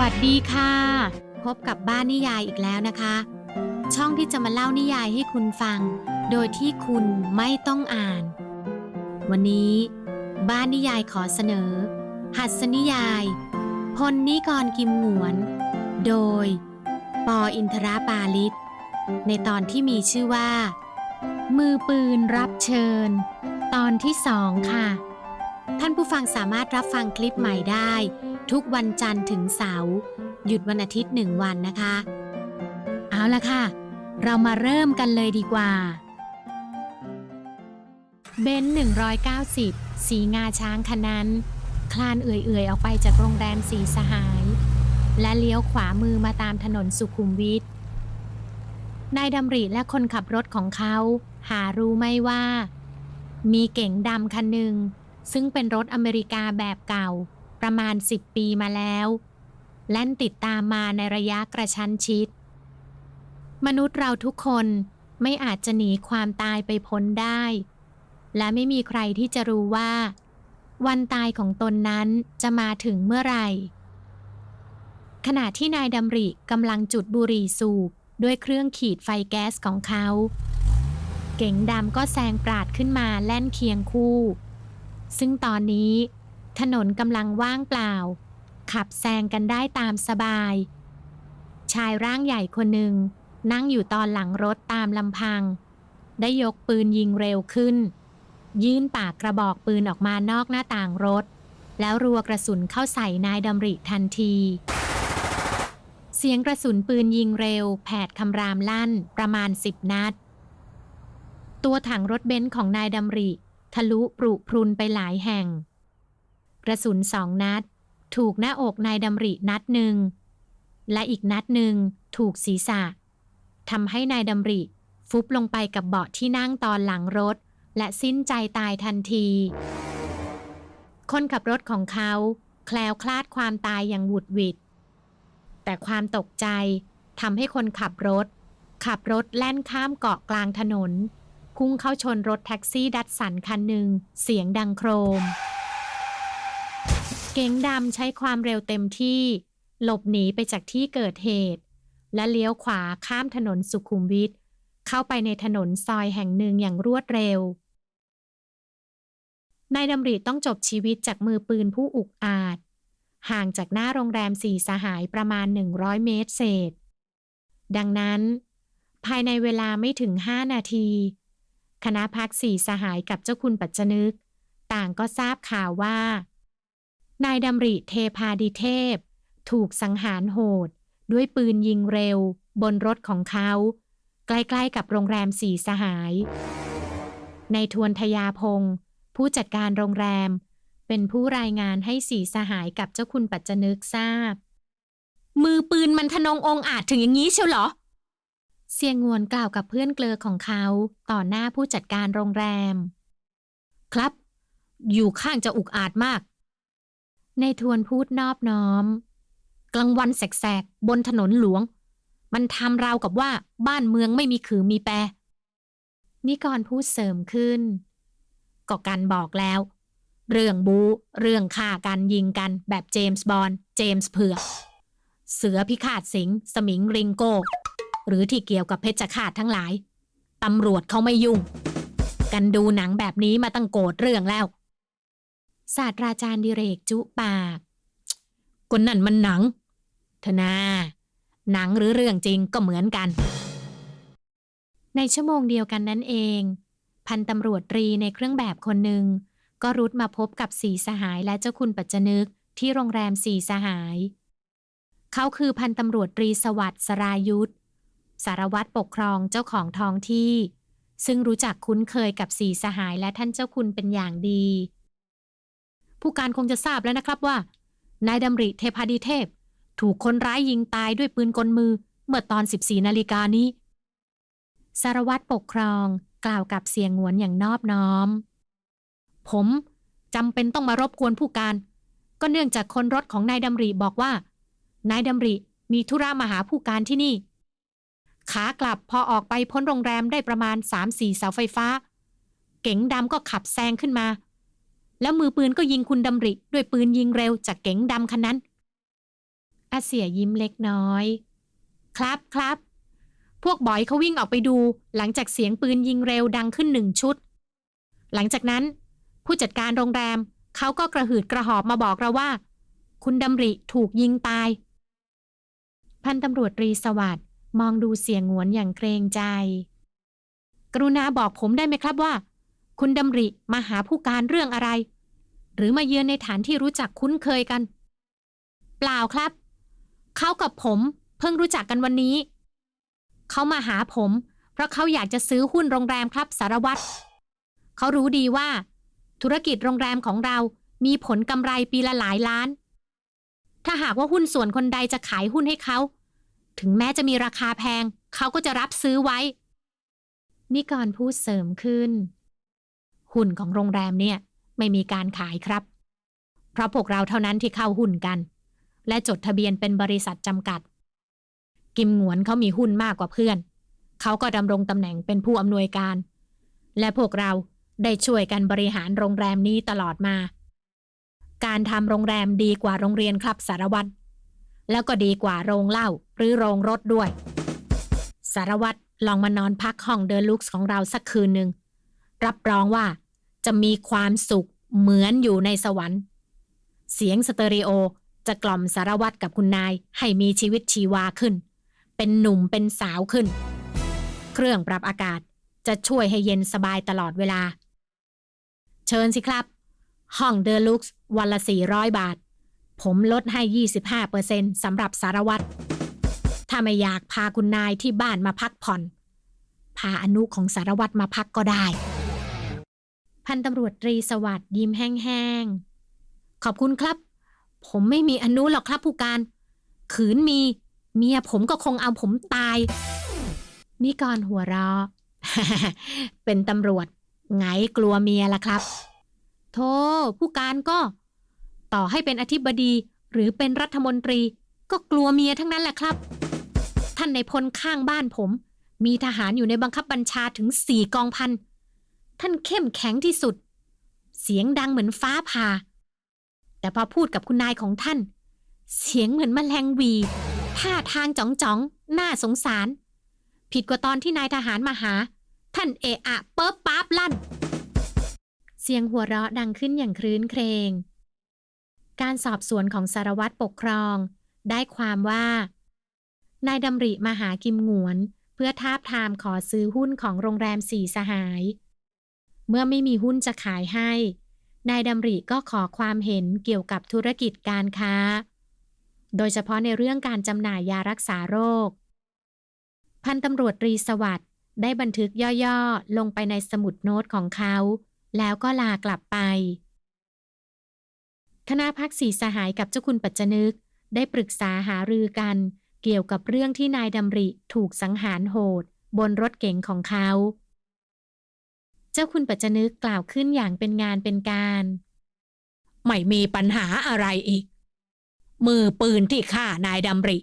วัสดีค่ะ พบกับบ้านนิยายอีกแล้วนะคะ ช่องที่จะมาเล่านิยายให้คุณฟัง โดยที่คุณไม่ต้องอ่าน วันนี้ บ้านนิยายขอเสนอ หัสนิยาย พลนิกรกิมหงวน โดย ปออินทราปาลิศในตอนที่มีชื่อว่า มือปืนรับเชิญ ตอนที่สองค่ะ ท่านผู้ฟังสามารถรับฟังคลิปใหม่ได้ ทุกวันจันทร์ถึงเสาร์หยุดวันอาทิตย์หนึ่งวันนะคะ เอาละค่ะ เรามาเริ่มกันเลยดีกว่า เบน190 สีงาช้างคันนั้น คลานเอื่อยๆ ออกไปจากโรงแรมสีสหาย และเลี้ยวขวามือมาตามถนนสุขุมวิทนายดำริและคนขับรถของเขา หารู้ไม่ว่า มีเก๋งดำคันหนึ่ง ซึ่งเป็นรถอเมริกาแบบเก่า ประมาณ 10 ปีมาแล้วแล่นติดตามมาในระยะกระชั้นชิด มนุษย์เราทุกคนไม่อาจจะหนีความตายไปพ้นได้ และไม่มีใครที่จะรู้ว่า วันตายของตนนั้นจะมาถึงเมื่อไหร่ ขณะที่นายดำริกำลังจุดบุหรี่สูบด้วยเครื่องขีดไฟแก๊สของเขา เก๋งดำก็แซงปราดขึ้นมาแล่นเคียงคู่ ซึ่งตอนนี้ ถนนกำลังว่างเปล่า ขับแซงกันได้ตามสบาย ชายร่างใหญ่คนหนึ่ง นั่งอยู่ตอนหลังรถตามลำพัง ได้ยกปืนยิงเร็วขึ้น ยื่นปากกระบอกปืนออกมานอกหน้าต่างรถ แล้วรัวกระสุนเข้าใส่นายดำริทันทีเสียงกระสุนปืนยิงเร็ว แผดคำรามลั่นประมาณสิบนัด ตัวถังรถเบนซ์ของนายดำริ ทะลุปรุพรุนไปหลายแห่ง กระสุนสองนัด ถูกหน้าอกนายดำรินัดหนึ่ง และอีกนัดหนึ่งถูกศีรษะทำให้นายดำริ ฟุบลงไปกับเบาะที่นั่งตอนหลังรถ และสิ้นใจตายทันที คนขับรถของเขา แคล้วคลาดความตายอย่างหวุดหวิด แต่ความตกใจทำให้คนขับรถ ขับรถแล่นข้ามเกาะกลางถนน พุ่งเข้าชนรถแท็กซี่ดัตสันคันหนึ่ง เสียงดังโครม เก๋งดำใช้ความเร็วเต็มที่ หลบหนีไปจากที่เกิดเหตุ และเลี้ยวขวาข้ามถนนสุขุมวิทเข้าไปในถนนซอยแห่งหนึ่งอย่างรวดเร็วนายดำริต้องจบชีวิตจากมือปืนผู้อุกอาจ ห่างจากหน้าโรงแรมสี่สหายประมาณ 100 เมตรเศษ ดังนั้น ภายในเวลาไม่ถึง 5 นาที คณะพักสี่สหายกับเจ้าคุณปัจจนึก ต่างก็ทราบข่าวว่า นายดำริเทพาดิเทพ ถูกสังหารโหด ด้วยปืนยิงเร็ว บนรถของเขา ใกล้ๆกับโรงแรมสี่สหาย ในทวนทยาพงศ์ผู้จัดการโรงแรม เป็นผู้รายงานให้สีสหายกับเจ้าคุณปัจจนึกทราบ มือปืนมันทนงองอาจถึงอย่างนี้เชียวเหรอ เสียงงวนกล่าวกับเพื่อนเกลอของเขา ต่อหน้าผู้จัดการโรงแรม ครับ อยู่ข้างจะอุกอาจมาก ในทวนพูดนอบน้อม กลางวันแสกๆ บนถนนหลวง มันทำราวกับว่าบ้านเมืองไม่มีขือมีแปรนิกรพูดเสริมขึ้น ก็กันบอกแล้ว เรื่องบู เรื่องฆ่ากันยิงกันแบบเจมส์บอนเจมส์เผือกเสือพิฆาตสิง สมิงริงโก หรือที่เกี่ยวกับเพชฌฆาตทั้งหลาย ตำรวจเขาไม่ยุ่ง กันดูหนังแบบนี้มาตั้งโกรธเรื่องแล้ว ศาสตราจารย์ดิเรกจุปากคนนั่นมันหนังเถอะนา หนังหรือเรื่องจริงก็เหมือนกัน ในชั่วโมงเดียวกันนั้นเอง พันตำรวจตรีในเครื่องแบบคนหนึ่งก็รุดมาพบกับสีสหายและเจ้าคุณปัจจนึกที่โรงแรมสีสหาย เขาคือพันตำรวจตรีสวัสดิ์สรายุทธ สารวัตรปกครองเจ้าของท้องที่ ซึ่งรู้จักคุ้นเคยกับสีสหายและท่านเจ้าคุณเป็นอย่างดี ผู้การคงจะทราบแล้วนะครับว่า นายดำริเทพาดิเทพ ถูกคนร้ายยิงตายด้วยปืนกลมือเมื่อตอน 14 นาฬิกานี้ สารวัตรปกครองกล่าวกับเสียงหวนอย่างนอบน้อม ผมจำเป็นต้องมารบกวนผู้การ ก็เนื่องจากคนรถของนายดำริบอกว่า นายดำริมีธุระมาหาผู้การที่นี่ ขากลับพอออกไปพ้นโรงแรมได้ประมาณ3-4เสาไฟฟ้า เก๋งดำก็ขับแซงขึ้นมา แล้วมือปืนก็ยิงคุณดำริ ด้วยปืนยิงเร็วจากเก๋งดำคันนั้นอาเสียยิ้มเล็กน้อย ครับครับ พวกบอยเขาวิ่งออกไปดู หลังจากเสียงปืนยิงเร็วดังขึ้นหนึ่งชุด หลังจากนั้น ผู้จัดการโรงแรมเขาก็กระหืดกระหอบมาบอกเราว่า คุณดำริถูกยิงตาย พันตำรวจตรีสวัสด์ มองดูเสียงหวนอย่างเกรงใจ กรุณาบอกผมได้ไหมครับว่า คุณดำริมาหาผู้การเรื่องอะไร หรือมาเยือนในฐานที่รู้จักคุ้นเคยกัน เปล่าครับ เขากับผมเพิ่งรู้จักกันวันนี้ เขามาหาผม เพราะเขาอยากจะซื้อหุ้นโรงแรมครับสารวัตรเขารู้ดีว่า ธุรกิจโรงแรมของเรามีผลกำไรปีละหลายล้าน ถ้าหากว่าหุ้นส่วนคนใดจะขายหุ้นให้เขา ถึงแม้จะมีราคาแพง เขาก็จะรับซื้อไว้ นิกรพูดเสริมขึ้น หุ้นของโรงแรมเนี่ย ไม่มีการขายครับ เพราะพวกเราเท่านั้นที่เข้าหุ้นกัน และจดทะเบียนเป็นบริษัทจำกัด กิมหงวนเขามีหุ้นมากกว่าเพื่อน เขาก็ดำรงตำแหน่งเป็นผู้อำนวยการ และพวกเราได้ช่วยกันบริหารโรงแรมนี้ตลอดมา การทำโรงแรมดีกว่าโรงเรียนครับสารวัตร แล้วก็ดีกว่าโรงเหล้าหรือโรงรถด้วย สารวัตรลองมานอนพักห้องเดอลุกของเราสักคืนหนึ่ง รับรองว่าจะมีความสุขเหมือนอยู่ในสวรรค์ เสียงสเตอริโอจะกล่อมสารวัตรกับคุณนายให้มีชีวิตชีวาขึ้น เป็นหนุ่มเป็นสาวขึ้น เครื่องปรับอากาศจะช่วยให้เย็นสบายตลอดเวลา เชิญสิครับ ห้องเดอลุกส์วันละ400บาท ผมลดให้ 25%สำหรับสารวัตร ถ้าไม่อยากพาคุณนายที่บ้านมาพักผ่อน พาอนุของสารวัตรมาพักก็ได้ พันตำรวจตรีสวัสดิ์ยิ้มแห้งๆ ขอบคุณครับ ผมไม่มีอนุหรอกครับผู้การ ขืนมี เมียผมก็คงเอาผมตาย นิกรหัวเราะเป็นตำรวจไงกลัวเมียละครับ โธ่ผู้การก็ ต่อให้เป็นอธิบดีหรือเป็นรัฐมนตรี ก็กลัวเมียทั้งนั้นแหละครับ ท่านในพลข้างบ้านผม มีทหารอยู่ในบังคับบัญชาถึงสี่กองพัน ท่านเข้มแข็งที่สุด เสียงดังเหมือนฟ้าผ่า แต่พอพูดกับคุณนายของท่าน เสียงเหมือนแมลงวีท่าทางจ๋องจ๋องๆน่าสงสาร ผิดกว่าตอนที่นายทหารมาหา ท่านเอะอะเปิ๊บป๊าบลั่น เสียงหัวเราะดังขึ้นอย่างครื้นเครง การสอบสวนของสารวัตรปกครอง ได้ความว่า นายดำริมาหากิมหงวน เพื่อทาบทามขอซื้อหุ้นของโรงแรมสี่สหาย เมื่อไม่มีหุ้นจะขายให้ นายดำริก็ขอความเห็นเกี่ยวกับธุรกิจการค้า โดยเฉพาะในเรื่องการจำหน่ายยารักษาโรค พันตำรวจตรีสวัสด์ได้บันทึกย่อๆ ลงไปในสมุดโน้ตของเขา แล้วก็ลากลับไป คณะพักสีสหายกับเจ้าคุณปัจจนึก ได้ปรึกษาหารือกัน เกี่ยวกับเรื่องที่นายดำริถูกสังหารโหด บนรถเก๋งของเขา เจ้าคุณปัจจนึกกล่าวขึ้นอย่างเป็นงานเป็นการ ไม่มีปัญหาอะไรอีก มือปืนที่ฆ่านายดำริ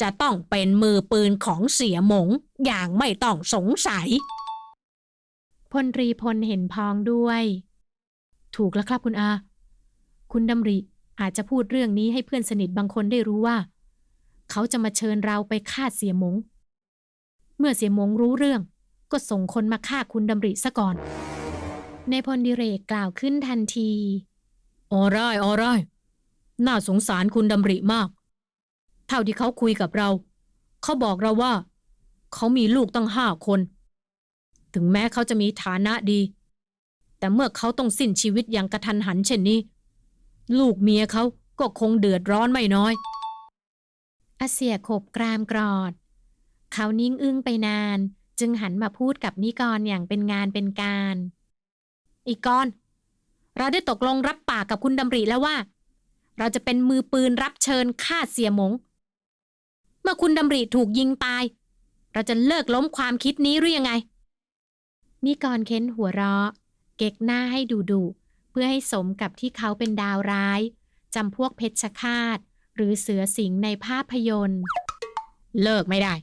จะต้องเป็นมือปืนของเสียหมงอย่างไม่ต้องสงสัยพลตรีพลเห็นพ้องด้วย ถูกแล้วครับคุณอา คุณดำริอาจจะพูดเรื่องนี้ให้เพื่อนสนิทบางคนได้รู้ว่า เขาจะมาเชิญเราไปฆ่าเสียมง เมื่อเสียมงรู้เรื่อง ก็ส่งคนมาฆ่าคุณดำริซะก่อนในพลดิเรกกล่าวขึ้นทันทีออร่ายออร่ายน่าสงสารคุณดำริมาก เท่าที่เขาคุยกับเรา เขาบอกเราว่า เขามีลูกตั้งห้าคน ถึงแม้เขาจะมีฐานะดี แต่เมื่อเขาต้องสิ้นชีวิตอย่างกระทันหันเช่นนี้ ลูกเมียเขาก็คงเดือดร้อนไม่น้อยอาเสียขบกรามกรอด เขานิ่งอึ้งไปนาน จึงหันมาพูดกับนิกรอย่างเป็นงานเป็นการ อีกกรเราได้ตกลงรับปากกับคุณดำริแล้วว่า เราจะเป็นมือปืนรับเชิญฆ่าเสียหมง เมื่อคุณดำริถูกยิงตาย เราจะเลิกล้มความคิดนี้หรือยังไง นิกรเค้นหัวเราะ เก๊กหน้าให้ดูดู เพื่อให้สมกับที่เขาเป็นดาวร้ายจำพวกเพชฌฆาต หรือเสือสิงในภาพยนตร์ เลิกไม่ได้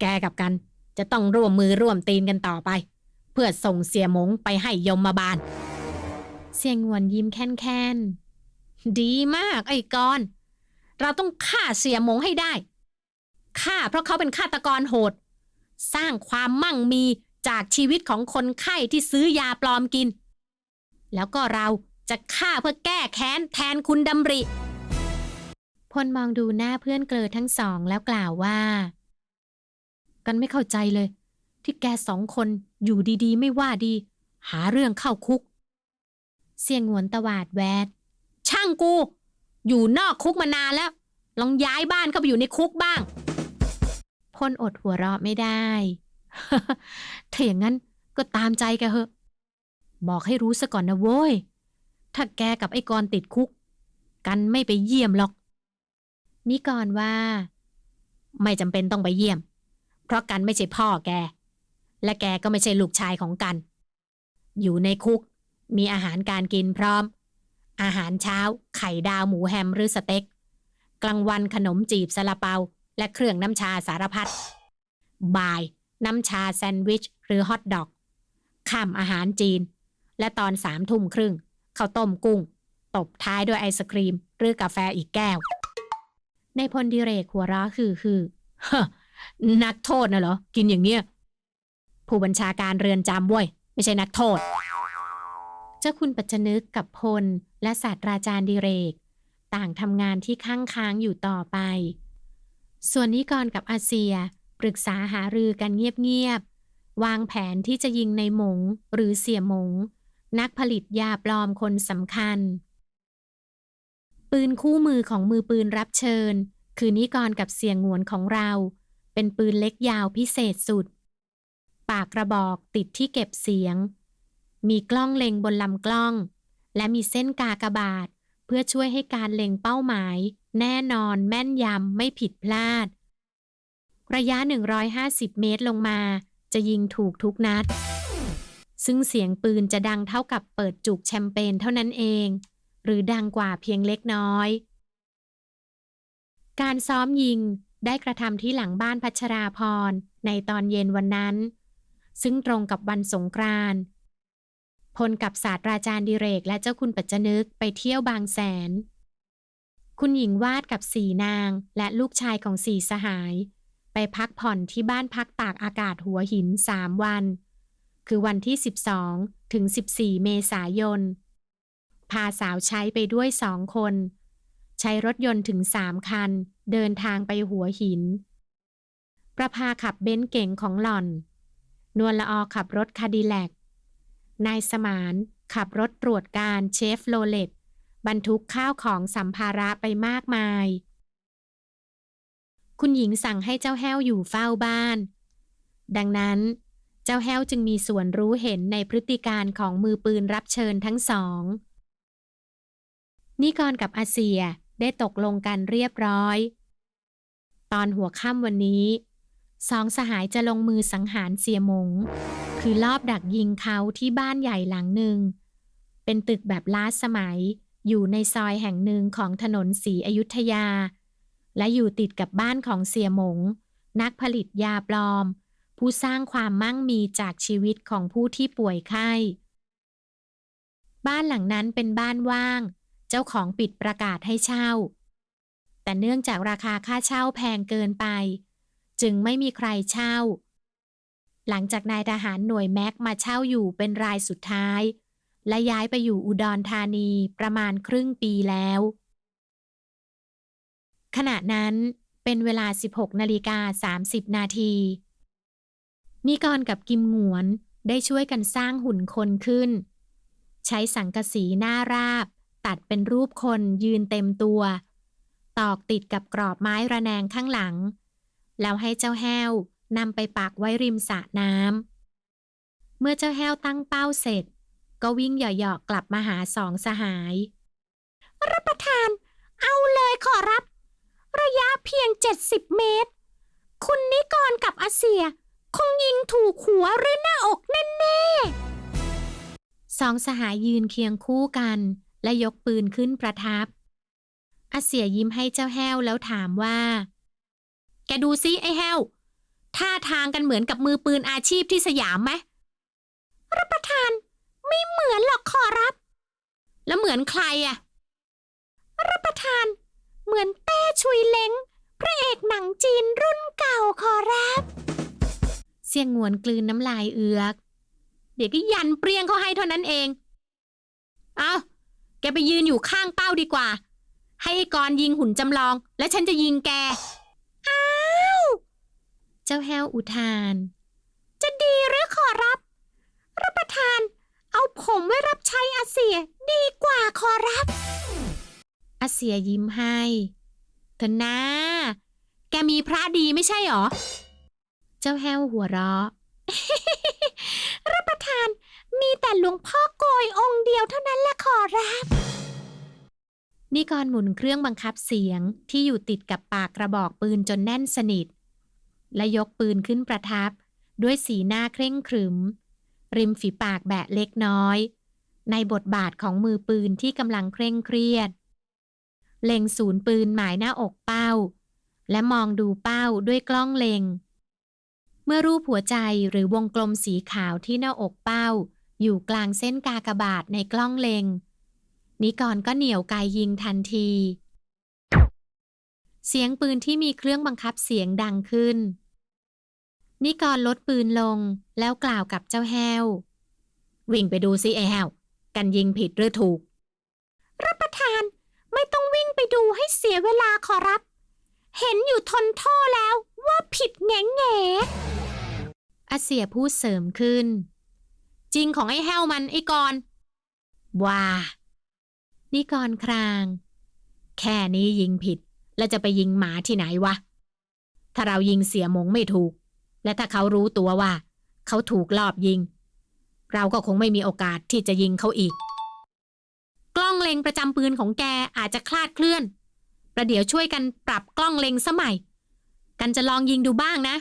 แกกับกันจะต้องร่วมมือร่วมตีนกันต่อไป เพื่อส่งเสียมงไปให้ยมมาบาล เสียงวนยิ้มแค้นๆ ดีมากไอ้กอน เราต้องฆ่าเสียมงให้ได้ฆ่าเพราะเขาเป็นฆาตกรโหด สร้างความมั่งมีจากชีวิตของคนไข้ที่ซื้อยาปลอมกิน แล้วก็เราจะฆ่าเพื่อแก้แค้นแทนคุณดำริ พลมองดูหน้าเพื่อนเกลอทั้งสองแล้วกล่าวว่า กันไม่เข้าใจเลย ที่แกสองคนอยู่ดีๆ ไม่ว่าดี หาเรื่องเข้าคุก เสียงหวนตวาดแวด ช่างกู อยู่นอกคุกมานานแล้ว ลองย้ายบ้านเข้าไปอยู่ในคุกบ้าง พลอดหัวเราะไม่ได้ถ้าอย่างนั้นก็ตามใจแกเหอะ บอกให้รู้ซะก่อนนะโว้ย ถ้าแกกับไอ้กรติดคุก กันไม่ไปเยี่ยมหรอกนี่ก่อนว่า ไม่จำเป็นต้องไปเยี่ยม เพราะกันไม่ใช่พ่อแก และแกก็ไม่ใช่ลูกชายของกัน อยู่ในคุกมีอาหารการกินพร้อม อาหารเช้า ไข่ดาวหมูแฮมหรือสเต็ก กลางวันขนมจีบซาลาเปา และเครื่องน้ำชาสารพัด บ่าย น้ำชาแซนด์วิช หรือฮอทดอกค่ำอาหารจีน และตอนสามทุ่มครึ่งข้าวต้มกุ้ง ตบท้ายด้วยไอศครีม หรือกาแฟอีกแก้ว ในพลดิเรกหัวเราะคือคือนักโทษนะเหรอ กินอย่างเนี้ย ผู้บัญชาการเรือนจำเว้ย ไม่ใช่นักโทษ เจ้าคุณปัจจนึกกับพล และศาสตราจารย์ดิเรก ต่างทำงานที่ข้างค้างอยู่ต่อไป ส่วนนิกรกับอาเซียปรึกษาหารือกันเงียบๆวางแผนที่จะยิงในหมงหรือเสียหมง นักผลิตยาปลอมคนสำคัญ ปืนคู่มือของมือปืนรับเชิญ คือนิกรกับเสียงหวนของเรา เป็นปืนเล็กยาวพิเศษสุด ปากกระบอกติดที่เก็บเสียง มีกล้องเล็งบนลำกล้อง และมีเส้นกากบาท เพื่อช่วยให้การเล็งเป้าหมาย แน่นอนแม่นยำไม่ผิดพลาด ระยะ 150 เมตรลงมา จะยิงถูกทุกนัด ซึ่งเสียงปืนจะดังเท่ากับเปิดจุกแชมเปญเท่านั้นเอง หรือดังกว่าเพียงเล็กน้อย การซ้อมยิงได้กระทำที่หลังบ้านพัชราพรในตอนเย็นวันนั้น ซึ่งตรงกับวันสงกรานต์พลกับศาสตราจารย์ดิเรกและเจ้าคุณปัจจนึกไปเที่ยวบางแสน คุณหญิงวาดกับสี่นางและลูกชายของสี่สหาย ไปพักผ่อนที่บ้านพักตากอากาศหัวหินสามวัน คือวันที่ 12 ถึง 14 เมษายน พาสาวใช้ไปด้วยสองคน ใช้รถยนต์ถึงสามคัน เดินทางไปหัวหิน ประภาขับเบนซ์เก๋งของหล่อน นวลละออขับรถคาดิแลก นายสมานขับรถตรวจการเชฟโรเลตบรรทุกข้าวของสัมภาระไปมากมาย คุณหญิงสั่งให้เจ้าแห้วอยู่เฝ้าบ้าน ดังนั้น เจ้าแห้วจึงมีส่วนรู้เห็นในพฤติการของมือปืนรับเชิญทั้งสอง นิกรกับอาเซียได้ตกลงกันเรียบร้อย ตอนหัวค่ำวันนี้สองสหายจะลงมือสังหารเสียหมง คือลอบดักยิงเขาที่บ้านใหญ่หลังหนึ่ง เป็นตึกแบบล้าสมัย อยู่ในซอยแห่งหนึ่งของถนนศรีอยุธยา และอยู่ติดกับบ้านของเสียหมง นักผลิตยาปลอม ผู้สร้างความมั่งมีจากชีวิตของผู้ที่ป่วยไข้ บ้านหลังนั้นเป็นบ้านว่าง เจ้าของปิดประกาศให้เช่า แต่เนื่องจากราคาค่าเช่าแพงเกินไป จึงไม่มีใครเช่า หลังจากนายทหารหน่วยแม็กมาเช่าอยู่เป็นรายสุดท้าย และย้ายไปอยู่อุดรธานีประมาณครึ่งปีแล้วขณะนั้นเป็นเวลา 16 นาฬิกา 30 นาที นิกรกับกิมหงวนได้ช่วยกันสร้างหุ่นคนขึ้น ใช้สังกะสีหน้าราบ ตัดเป็นรูปคนยืนเต็มตัว ตอกติดกับกรอบไม้ระแนงข้างหลัง แล้วให้เจ้าแห้วนำไปปักไว้ริมสระน้ำเมื่อเจ้าแห้วตั้งเป้าเสร็จ ก็วิ่งเหยาะๆกลับมาหาสองสหาย รับประทาน เอาเลยขอรับ ระยะเพียง 70 เมตร คุณนิกรกับอาเซีย คงยิงถูกหัวหรือหน้าอกแน่ๆสองสหายยืนเคียงคู่กัน และยกปืนขึ้นประทับอาเซียยิ้มให้เจ้าแห้วแล้วถามว่า แกดูซิไอ้แห้ว ท่าทางกันเหมือนกับมือปืนอาชีพที่สยามไหมรับประทาน ไม่เหมือนหรอกขอรับ แล้วเหมือนใครอะรับประทาน เหมือนเต้ชุยเล้งพระเอกหนังจีนรุ่นเก่าขอรับ เสียงงวนกลืนน้ำลายเอือก เดี๋ยวก็ยันเปรียงเขาให้เท่านั้นเอง เอาแกไปยืนอยู่ข้างเป้าดีกว่า ให้ไอ้กรยิงหุ่นจำลอง และฉันจะยิงแก อ้าว เจ้าแฮวอุทาน จะดีหรือขอรับ รับประทาน เอาผมไว้รับใช้อาเซียดีกว่าขอรับอาเซียยิ้มให้เถอนะแกมีพระดีไม่ใช่หรอ เจ้าแฮวหัวเราะ รับประทาน มีแต่หลวงพ่อโกยองค์เดียวเท่านั้นแหละขอรับ นิกรหมุนเครื่องบังคับเสียงที่อยู่ติดกับปากกระบอกปืนจนแน่นสนิท และยกปืนขึ้นประทับ ด้วยสีหน้าเคร่งขรึม ริมฝีปากแบะเล็กน้อย ในบทบาทของมือปืนที่กำลังเคร่งเครียด เล็งศูนย์ปืนหมายหน้าอกเป้า และมองดูเป้าด้วยกล้องเล็ง เมื่อรูปหัวใจหรือวงกลมสีขาวที่หน้าอกเป้า อยู่กลางเส้นกากบาทในกล้องเล็งนิกรก็เหนี่ยวไกยิงทันที เสียงปืนที่มีเครื่องบังคับเสียงดังขึ้น นิกรลดปืนลงแล้วกล่าวกับเจ้าแห้ววิ่งไปดูสิไอ้แห้วกันยิงผิดหรือถูก รับประทานไม่ต้องวิ่งไปดูให้เสียเวลาขอรับ เห็นอยู่ทนโท่อแล้วว่าผิดแง่แง่อาเสียพูดเสริมขึ้น จริงของไอ้แห้วมันไอ้กรว่านี่กรคราง แค่นี้ยิงผิด แล้วจะไปยิงหมาที่ไหนวะ ถ้าเรายิงเสียหมงไม่ถูก และถ้าเขารู้ตัวว่า เขาถูกลอบยิง เราก็คงไม่มีโอกาสที่จะยิงเขาอีก กล้องเล็งประจำปืนของแกอาจจะคลาดเคลื่อน ประเดี๋ยวช่วยกันปรับกล้องเล็งสมัย กันจะลองยิงดูบ้างนะ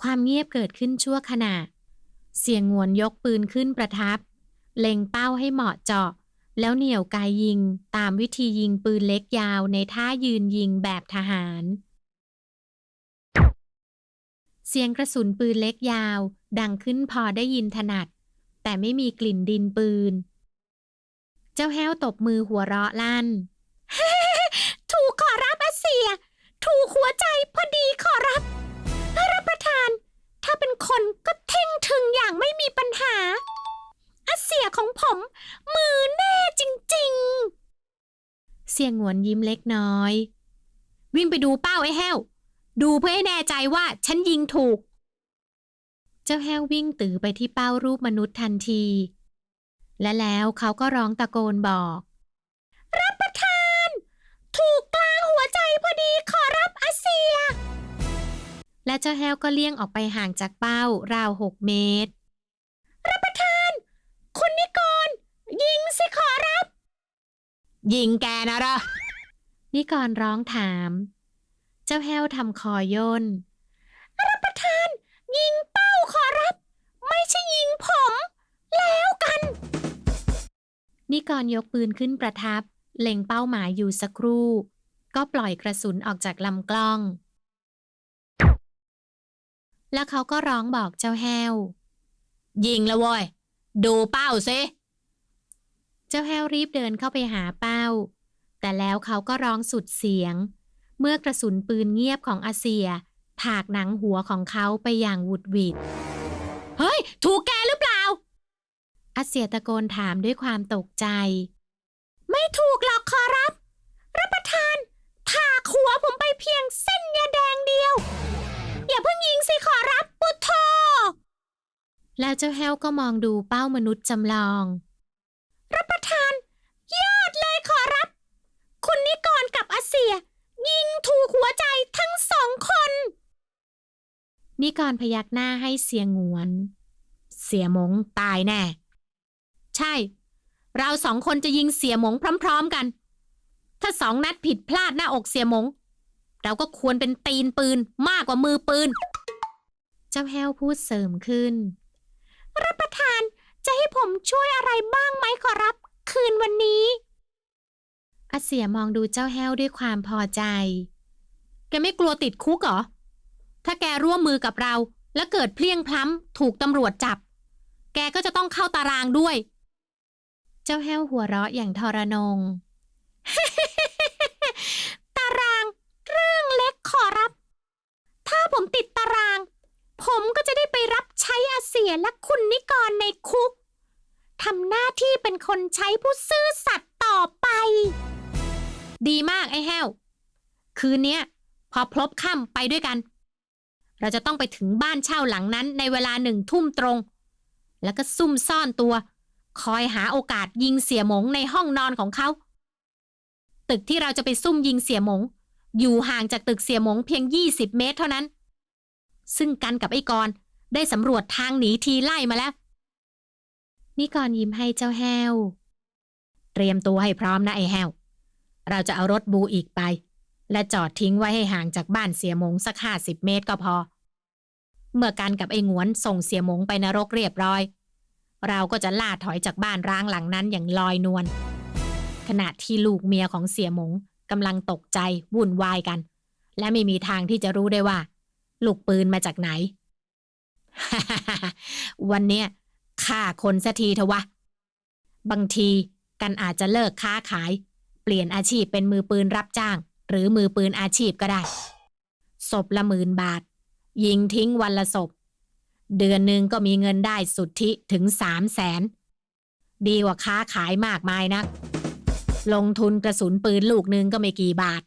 ความเงียบเกิดขึ้นชั่วขณะ เสียงงวนยกปืนขึ้นประทับ เล็งเป้าให้เหมาะเจาะ แล้วเหนี่ยวกายยิงตามวิธียิงปืนเล็กยาวในท่ายืนยิงแบบทหาร เสียงกระสุนปืนเล็กยาว ดังขึ้นพอได้ยินถนัด แต่ไม่มีกลิ่นดินปืน เจ้าแห้วตบมือหัวเราะลั่น กขอรับอาเซีย ถูกหัวใจพอดีขอรับรับประทาน ถ้าเป็นคนก็เท่งถึงอย่างไม่มีปัญหาอาเซียของผม มือแน่จริงๆ เสียงหวนยิ้มเล็กน้อย วิ่งไปดูเป้าไอ้แห้ว ดูเพื่อให้แน่ใจว่าฉันยิงถูก เจ้าแห้ววิ่งตือไปที่เป้ารูปมนุษย์ทันที และแล้วเขาก็ร้องตะโกนบอก และเจ้าแห้วก็เลี่ยงออกไปห่างจากเป้าราวหกเมตร รับประทาน คุณนิกร ยิงสิขอรับ ยิงแกนะเหรอ นิกรร้องถาม เจ้าแห้วทำคอย่น รับประทาน ยิงเป้าขอรับ ไม่ใช่ยิงผม แล้วกัน นิกรยกปืนขึ้นประทับ เล็งเป้าหมายอยู่สักครู่ ก็ปล่อยกระสุนออกจากลำกล้อง แล้วเขาก็ร้องบอกเจ้าแห้ว ยิงแล้วเว้ยดูเป้าซิเจ้าแห้วรีบเดินเข้าไปหาเป้า แต่แล้วเขาก็ร้องสุดเสียง เมื่อกระสุนปืนเงียบของอาเซีย ถากหนังหัวของเขาไปอย่างหวุดหวิด เฮ้ย ถูกแกหรือเปล่า อาเซียตะโกนถามด้วยความตกใจ ไม่ถูกหรอกขอรับ รับประทาน ถากหัวผมไปเพียงเส้นยาแดงเดียว อย่าเพิ่งยิงสิขอรับปุถโธแล้วเจ้าแห้วก็มองดูเป้ามนุษย์จำลอง รับประทาน ยอดเลยขอรับ คุณนิกรกับอาเซีย ยิงถูกหัวใจทั้งสองคน นิกรพยักหน้าให้เสียงวน เสียมงตายแน่ ใช่ เราสองคนจะยิงเสียมงพร้อม ๆกัน ถ้าสองนัดผิดพลาดหน้าอกเสียมง เราก็ควรเป็นตีนปืนมากกว่ามือปืน เจ้าแห้วพูดเสริมขึ้น รับประทานจะให้ผมช่วยอะไรบ้างไหมขอรับ คืนวันนี้ อาเสียมองดูเจ้าแห้วด้วยความพอใจ แกไม่กลัวติดคุกเหรอ ถ้าแกร่วมมือกับเรา แล้วเกิดเพลียงพล้ำถูกตำรวจจับ แกก็จะต้องเข้าตารางด้วย เจ้าแห้วหัวเราะอย่างทรนง ผมติดตาราง ผมก็จะได้ไปรับใช้อาเซียและคุณนิกรในคุกทำหน้าที่เป็นคนใช้ผู้ซื่อสัตย์ต่อไป ดีมากไอ้แห้ว คืนเนี้ย พอพลบค่ำไปด้วยกัน เราจะต้องไปถึงบ้านเช่าหลังนั้นในเวลาหนึ่งทุ่มตรง แล้วก็ซุ่มซ่อนตัว คอยหาโอกาสยิงเสียหมงในห้องนอนของเขา ตึกที่เราจะไปซุ่มยิงเสียหมง อยู่ห่างจากตึกเสียหมงเพียง 20 เมตรเท่านั้น ซึ่งกันกับไอ้กรได้สำรวจทางหนีทีไล่มาแล้วนี่กรยิ้มให้เจ้าแห้ว เตรียมตัวให้พร้อมนะไอ้แห้ว เราจะเอารถบูอีกไป และจอดทิ้งไว้ให้ห่างจากบ้านเสียมงสักห้าสิบเมตรก็พอ เมื่อกันกับไอ้หงวนส่งเสียมงไปนรกเรียบร้อย เราก็จะล่าถอยจากบ้านร้างหลังนั้นอย่างลอยนวลขณะที่ลูกเมียของเสียหมงกำลังตกใจวุ่นวายกัน และไม่มีทางที่จะรู้ได้ว่า ลูกปืนมาจากไหน วันเนี้ยฆ่าคนสัทีเถอะวะ บางทีกันอาจจะเลิกค้าขาย เปลี่ยนอาชีพเป็นมือปืนรับจ้าง หรือมือปืนอาชีพก็ได้ ศพละหมื่นบาท ยิงทิ้งวันละศพ เดือนหนึ่งก็มีเงินได้สุทธิถึงสามแสน ดีกว่าค้าขายมากมายนัก ลงทุนกระสุนปืนลูกหนึ่งก็ไม่กี่บาท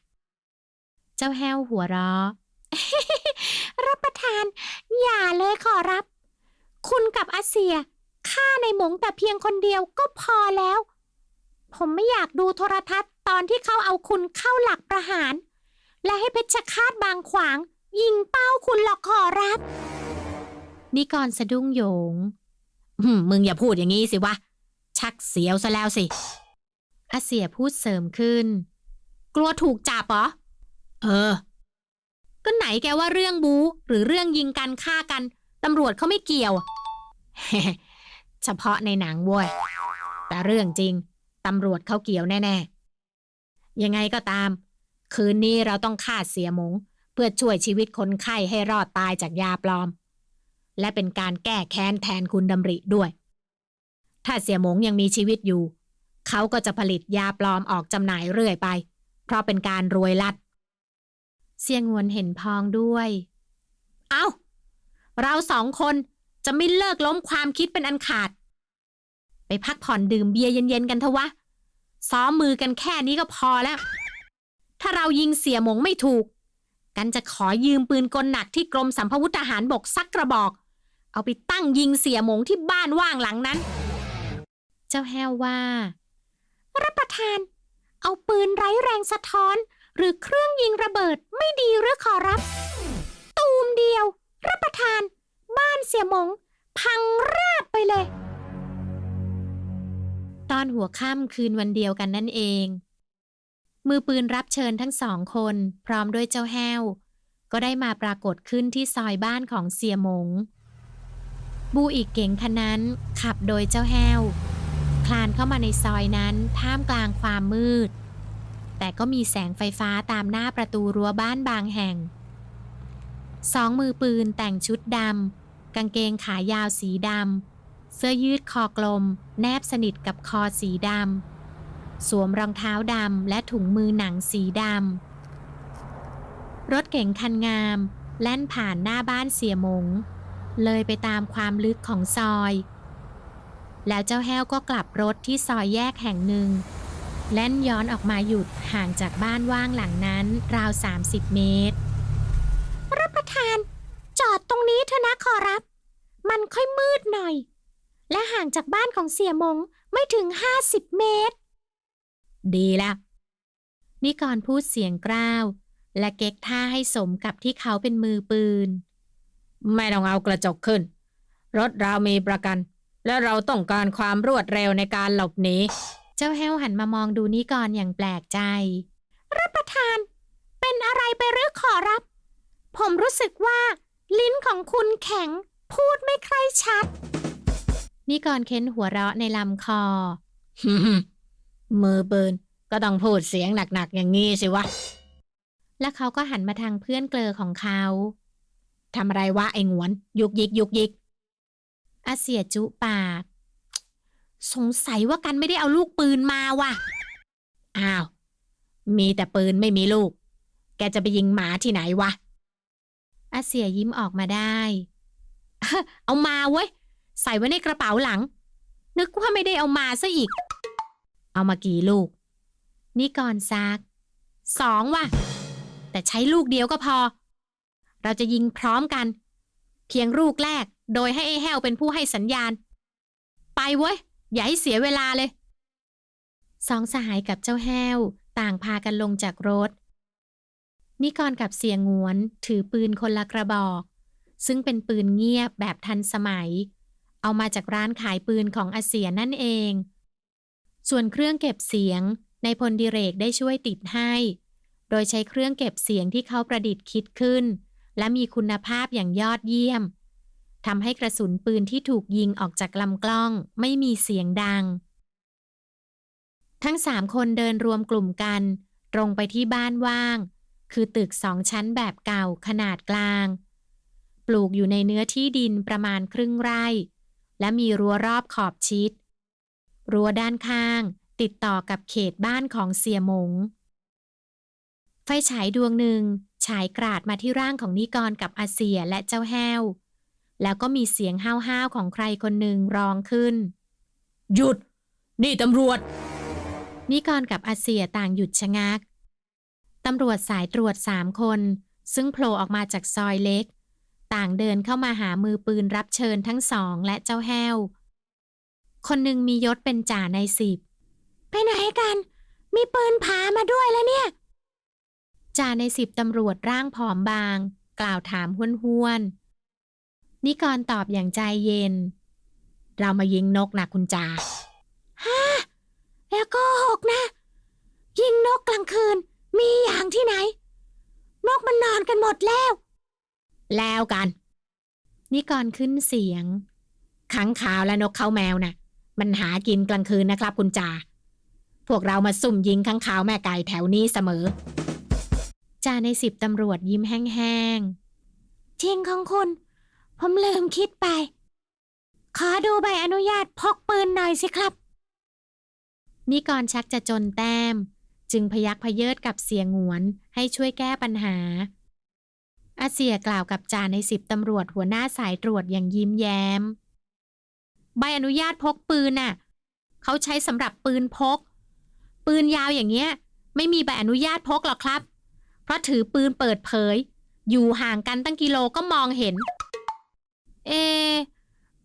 เจ้าแห้วหัวเราะ รับประทาน อย่าเลยขอรับ คุณกับอาเซียฆ่าในหมงแต่เพียงคนเดียวก็พอแล้ว ผมไม่อยากดูโทรทัศน์ตอนที่เขาเอาคุณเข้าหลักประหาร และให้เพชฌฆาตบางขวาง ยิงเป้าคุณหรอกขอรับนี่ก่อนสะดุ้งโยงมมึงอย่าพูดอย่างนี้สิวะ ชักเสียวซะแล้วสิ อาเสียพูดเสริมขึ้น กลัวถูกจับเหรอ เออ ก็ไหนแกว่าเรื่องบู๊หรือเรื่องยิงกันฆ่ากัน ตำรวจเขาไม่เกี่ยว เฉพาะในหนังเว้ยแต่เรื่องจริง ตำรวจเขาเกี่ยวแน่ๆ ยังไงก็ตาม คืนนี้เราต้องฆ่าเสียหมง เพื่อช่วยชีวิตคนไข้ให้รอดตายจากยาปลอม และเป็นการแก้แค้นแทนคุณดำริด้วย ถ้าเสียหมงยังมีชีวิตอยู่ เขาก็จะผลิตยาปลอมออกจำหน่ายเรื่อยไป เพราะเป็นการรวยลัด เสียงวนเห็นพองด้วย เอา้า เราสองคนจะไม่เลิกล้มความคิดเป็นอันขาด ไปพักผ่อนดื่มเบียร์เย็นๆกันเถอะวะ ซ้อมมือกันแค่นี้ก็พอแล้ว ถ้าเรายิงเสียหมงไม่ถูก กันจะขอยืมปืนกลหนักที่กรมสัมภวุธทหารบกสักกระบอก เอาไปตั้งยิงเสียหมงที่บ้านว่างหลังนั้น เจ้าแห้วว่า รับประทาน เอาปืนไร้แรงสะท้อน หรือเครื่องยิงระเบิดไม่ดีหรือขอรับ ตูมเดียว รับประทาน บ้านเสียหมง พังราบไปเลย ตอนหัวค่ำคืนวันเดียวกันนั่นเอง มือปืนรับเชิญทั้งสองคน พร้อมด้วยเจ้าแห้ว ก็ได้มาปรากฏขึ้นที่ซอยบ้านของเสียหมง บูอีกเก๋งคันนั้นขับโดยเจ้าแห้ว คลานเข้ามาในซอยนั้นท่ามกลางความมืด แต่ก็มีแสงไฟฟ้าตามหน้าประตูรั้วบ้านบางแห่ง สองมือปืนแต่งชุดดำกางเกงขายาวสีดำเสื้อยืดคอกลม แนบสนิทกับคอสีดำสวมรองเท้าดำและถุงมือหนังสีดำรถเก๋งคันงาม แล่นผ่านหน้าบ้านเสียมง เลยไปตามความลึกของซอย แล้วเจ้าแห้วก็กลับรถที่ซอยแยกแห่งหนึ่ง แล่นย้อนออกมาหยุดห่างจากบ้านว่างหลังนั้นราว 30 เมตร รับประทาน จอดตรงนี้เถอะนะขอรับ มันค่อยมืดหน่อย และห่างจากบ้านของเสียมงไม่ถึง 50 เมตร ดีแล้วนี่ก่อนพูดเสียงกร้าว และเก๊กท่าให้สมกับที่เขาเป็นมือปืน ไม่ต้องเอากระจกขึ้น รถเรามีประกัน และเราต้องการความรวดเร็วในการหลบหนี เจ้าแห้วหันมามองดูนี่ก่ออย่างแปลกใจ รับประทาน เป็นอะไรไปหรือขอรับ ผมรู้สึกว่า ลิ้นของคุณแข็ง พูดไม่ใค่ชัดนี่ก่อนเค้นหัวเราะในลำคอ มือปืนก็ต้องพูดเสียงหนักๆอย่างงี้สิวะ แล้วเขาก็หันมาทางเพื่อนเกลอของเขา ทำอะไรวะไอ้หงวน ยุกยิกยุกยิกอาเสียจุปาก สงสัยว่ากันไม่ได้เอาลูกปืนมาว่ะ อ้าว มีแต่ปืนไม่มีลูก แกจะไปยิงหมาที่ไหนวะอาเสียยิ้มออกมาได้ เอามาเว้ย ใส่ไว้ในกระเป๋าหลัง นึกว่าไม่ได้เอามาซะอีก เอามากี่ลูก นี่ก่อนซัก สองว่ะ แต่ใช้ลูกเดียวก็พอ เราจะยิงพร้อมกัน เพียงลูกแรก โดยให้ไอ้แห้วเป็นผู้ให้สัญญาณ ไปเว้ย อย่าให้เสียเวลาเลย สองสหายกับเจ้าแห้ว ต่างพากันลงจากรถ นิกรกับเสียงวน ถือปืนคนละกระบอก ซึ่งเป็นปืนเงียบแบบทันสมัย เอามาจากร้านขายปืนของอาเสียนั่นเอง ส่วนเครื่องเก็บเสียงในพลดิเรกได้ช่วยติดให้ โดยใช้เครื่องเก็บเสียงที่เขาประดิษฐ์คิดขึ้น และมีคุณภาพอย่างยอดเยี่ยม ทำให้กระสุนปืนที่ถูกยิงออกจากลำกล้องไม่มีเสียงดัง ทั้งสามคนเดินรวมกลุ่มกัน ตรงไปที่บ้านว่าง คือตึกสองชั้นแบบเก่าขนาดกลาง ปลูกอยู่ในเนื้อที่ดินประมาณครึ่งไร่ และมีรั้วรอบขอบชิด รั้วด้านข้าง ติดต่อกับเขตบ้านของเสียหมง ไฟฉายดวงหนึ่งฉายกราดมาที่ร่างของนิกรกับอาเซียและเจ้าแห้ว แล้วก็มีเสียงห้าวๆของใครคนหนึ่งร้องขึ้น หยุด นี่ตำรวจ นิกรกับอาเซียต่างหยุดชะงัก ตำรวจสายตรวจสามคน ซึ่งโผล่ออกมาจากซอยเล็ก ต่างเดินเข้ามาหามือปืนรับเชิญทั้งสองและเจ้าแห้ว คนหนึ่งมียศเป็นจ่าในสิบ ไปไหนกัน มีปืนผามาด้วยแล้วเนี่ย จ่าในสิบตำรวจร่างผอมบาง กล่าวถามห้วนๆ นิกรตอบอย่างใจเย็น เรามายิงนกนะคุณจ่าฮะแล้วก็หกนะ ยิงนกกลางคืน มีอย่างที่ไหน นกมันนอนกันหมดแล้ว แล้วกัน นิกรขึ้นเสียงขังขาวและนกเขาแมวน่ะ มันหากินกลางคืนนะครับคุณจ่าพวกเรามาซุ่มยิงข้างขาวแม่ไก่แถวนี้เสมอจ่าในสิบตำรวจยิ้มแห้งๆจริงของคุณ ผมลืมคิดไป ขอดูใบอนุญาตพกปืนหน่อยสิครับ นิกรชักจะจนแต้ม จึงพยักพเยิดกับเสียงหวนให้ช่วยแก้ปัญหา อาเซียกล่าวกับจ่าในสิบตำรวจหัวหน้าสายตรวจอย่างยิ้มแย้ม ใบอนุญาตพกปืนน่ะ เขาใช้สำหรับปืนพก ปืนยาวอย่างเงี้ย ไม่มีใบอนุญาตพกหรอกครับ เพราะถือปืนเปิดเผย อยู่ห่างกันตั้งกิโลก็มองเห็น เอ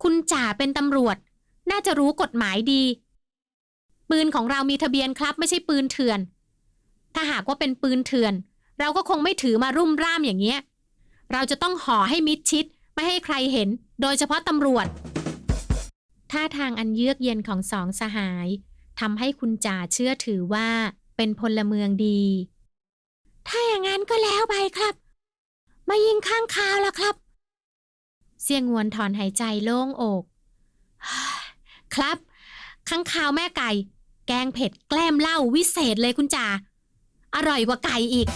คุณจ่าเป็นตำรวจ น่าจะรู้กฎหมายดี ปืนของเรามีทะเบียนครับ ไม่ใช่ปืนเถื่อน ถ้าหากว่าเป็นปืนเถื่อน เราก็คงไม่ถือมารุ่มร่ามอย่างเงี้ย เราจะต้องห่อให้มิดชิด ไม่ให้ใครเห็น โดยเฉพาะตำรวจ ท่าทางอันเยือกเย็นของสองสหายทำให้คุณจ่าเชื่อถือว่าเป็นพลเมืองดี ถ้าอย่างนั้นก็แล้วไปครับ มายิงข้างคาวแล้วครับ เสียงงวนถอนหายใจโล่งอก ครับข้างคาวแม่ไก่ แกงเผ็ดแกล้มเหล้าวิเศษเลยคุณจ่าอร่อยกว่าไก่อีก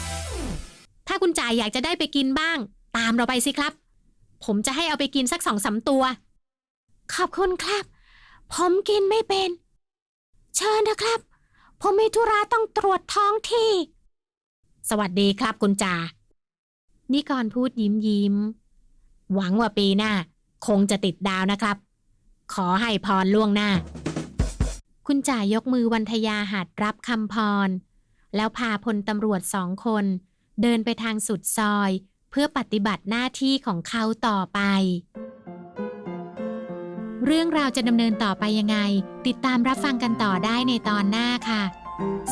ถ้าคุณจ่าอยากจะได้ไปกินบ้าง ตามเราไปสิครับ ผมจะให้เอาไปกินสักสองสามตัว ขอบคุณครับ ผมกินไม่เป็น เชิญนะครับ ผมมีธุระต้องตรวจท้องที่ สวัสดีครับคุณจ่านิกรพูดยิ้มยิ้ม หวังว่าปีหน้า คงจะติดดาวนะครับ ขอให้พรล่วงหน้า คุณจ่ายกมือวันทยาหัดรับคำพร แล้วพาพลตำรวจสองคน เดินไปทางสุดซอย เพื่อปฏิบัติหน้าที่ของเขาต่อไป เรื่องราวจะดำเนินต่อไปยังไง ติดตามรับฟังกันต่อได้ในตอนหน้าค่ะ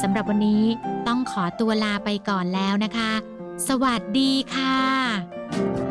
สำหรับวันนี้ต้องขอตัวลาไปก่อนแล้วนะคะ สวัสดีค่ะ